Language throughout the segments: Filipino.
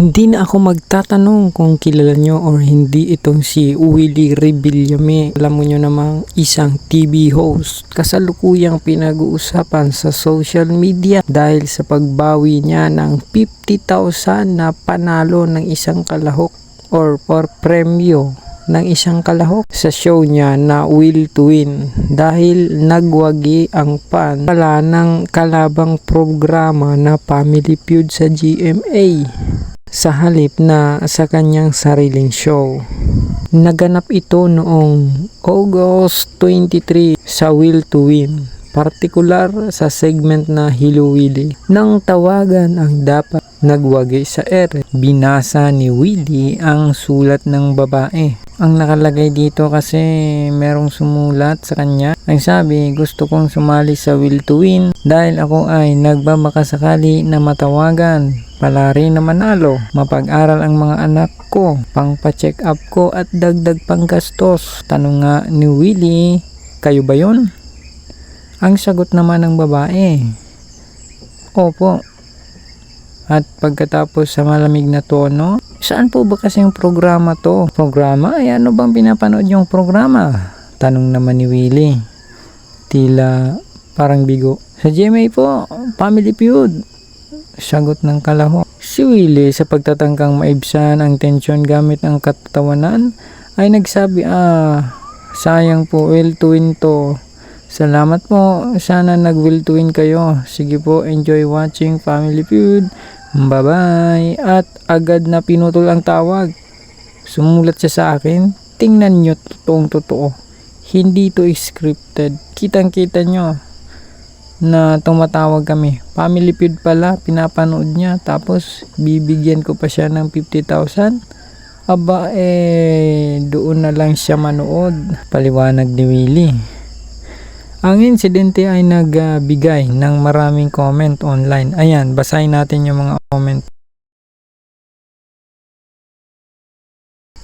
Hindi na ako magtatanong kung kilala nyo or hindi itong si Willie Rebillame. Alam mo nyo namang isang TV host. Kasalukuyang pinag-uusapan sa social media dahil sa pagbawi niya ng 50,000 na panalo ng isang kalahok or for premyo ng isang kalahok sa show niya na Will to Win dahil nagwagi ang pan pala ng kalabang programa na Family Feud sa GMA sa halip na sa kanyang sariling show. Naganap ito noong August 23 sa Will to Win, partikular sa segment na Hello Willie. Nang tawagan ang dapat nagwagi sa ere, binasa ni Willie ang sulat ng babae. Ang nakalagay dito kasi merong sumulat sa kanya. Ang sabi, gusto kong sumali sa Will to Win dahil ako ay nagbamakasakali na matawagan palari na manalo, mapag-aral ang mga anak ko, pang pa-check up ko at dagdag pang gastos. Tanong nga ni Willie, kayo ba yon? Ang sagot naman ng babae, Opo. At pagkatapos sa malamig na tono, saan po ba kasing programa to? Programa? Ay ano bang pinapanood yung programa? Tanong naman ni Willie. Tila parang bigo. Sa GMA po, Family Feud. Sagot ng kalaho. Si Willie sa pagtatangkang maibsan ang tensyon gamit ang katawanan ay nagsabi ah sayang po will to to. Salamat po. Sana nag-will to win kayo. Sige po, enjoy watching Family Feud. Bye-bye. At agad na pinutol ang tawag. Sumulat siya sa akin. Tingnan nyo, totoong totoo. Hindi to scripted. Kitang-kita nyo na tumatawag kami. Family Feud pala, pinapanood niya. Tapos, bibigyan ko pa siya ng 50,000. Aba, eh, doon na lang siya manood. Paliwanag ni Willie. Ang insidente ay nagbigay ng maraming comment online. Ayan, basahin natin yung mga comment.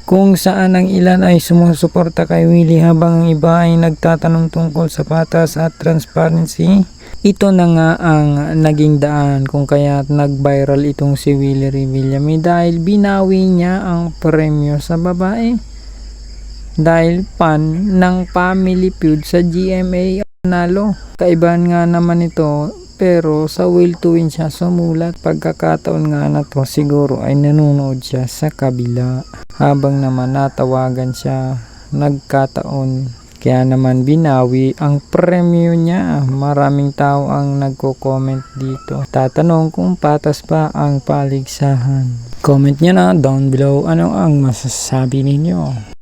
Kung saan ang ilan ay sumusuporta kay Willie habang ang iba ay nagtatanong tungkol sa patas at transparency. Ito na nga ang naging daan kung kaya nag-viral itong si Willie Revillame dahil binawi niya ang premyo sa babae. Dahil pan ng family feud sa GMA nalo. Kaibahan nga naman ito pero sa will to win siya sumulat. Pagkakataon nga na to siguro ay nanonood siya sa kabila. Habang naman natawagan siya nagkataon kaya naman binawi ang premyo niya. Maraming tao ang nagko-comment dito. Tatanong kung patas pa ang paligsahan. Comment niya na down below ano ang masasabi ninyo.